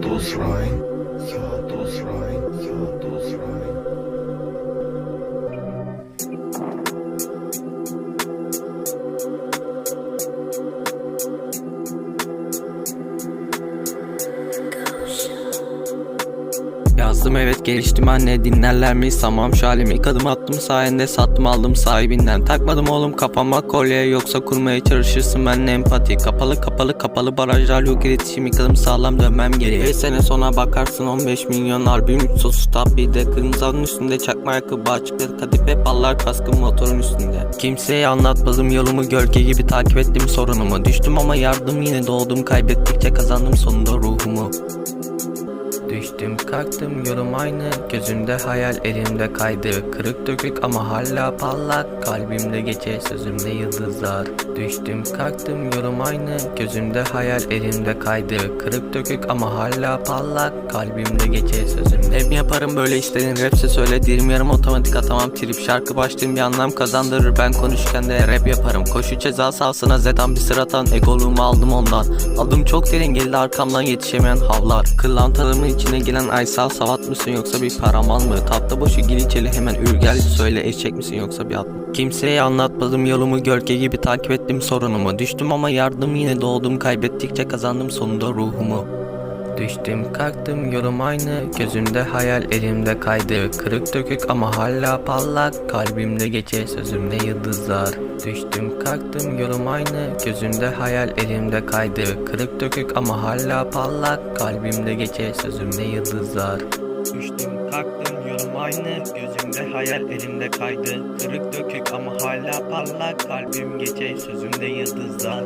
Satos Rhine, Satos Rhine. Yazdım evet geliştim. Anne dinlerler mi? Samam şalim ilk adım attım sayende. Sattım aldım sahibinden. Takmadım oğlum kafama kolye. Yoksa kurmaya çalışırsın. Benimle empati. Kapalı kapalı kapalı barajlar. Yok iletişim ilk adım sağlam dönmem geri 5 sene sonra bakarsın 15 milyon albüm. 3 sos stop bir de kırmızı halının üstünde. Çakma ayakkabı açıkları kadife ballar kaskım motorun üstünde. Kimseye anlatmadım yolumu gölge gibi takip ettim sorunumu. Düştüm ama yardım yine doğdum. Kaybettikçe kazandım sonunda ruhumu Düştüm kalktım yolum aynı. Gözümde hayal elimde kaydı. Kırık dökük ama hala parlak. Kalbimde gece sözümde yıldızlar. Düştüm kalktım yolum aynı. Gözümde hayal elimde kaydı. Kırık dökük ama hala parlak. Kalbimde gece sözümde Hep yaparım böyle işlerin. Rapse söyle Dirim yarım otomatik atamam. Trip Şarkı başlığım bir anlam kazandırır. Ben konuşurken de rap yaparım. Koşu ceza sahasına zedan bir sıratan. Egoluğumu aldım ondan. Aldım çok derin geldi arkamdan yetişemeyen havlar. Kırlantalarımın içine gelen Aysal savat mısın yoksa bir paramal mı? Tatlı boşu gir içeri hemen ürgel söyle eşek misin yoksa bir at mı? Kimseye anlatmadım yolumu gölge gibi takip ettim sorunumu Düştüm ama yardım yine doğdum kaybettikçe kazandım sonunda ruhumu Düştüm kalktım yolum aynı. Gözümde hayal elimde kaydı. Kırık dökük ama hala parlak. Kalbimde gece sözümde yıldızlar. Düştüm kalktım yolum aynı. Gözümde hayal elimde kaydı. Kırık dökük ama hala parlak. Kalbimde gece sözümde yıldızlar. Düştüm kalktım yolum aynı. Gözümde hayal elimde kaydı. Kırık dökük ama hala parlak. Kalbim gece sözümde yıldızlar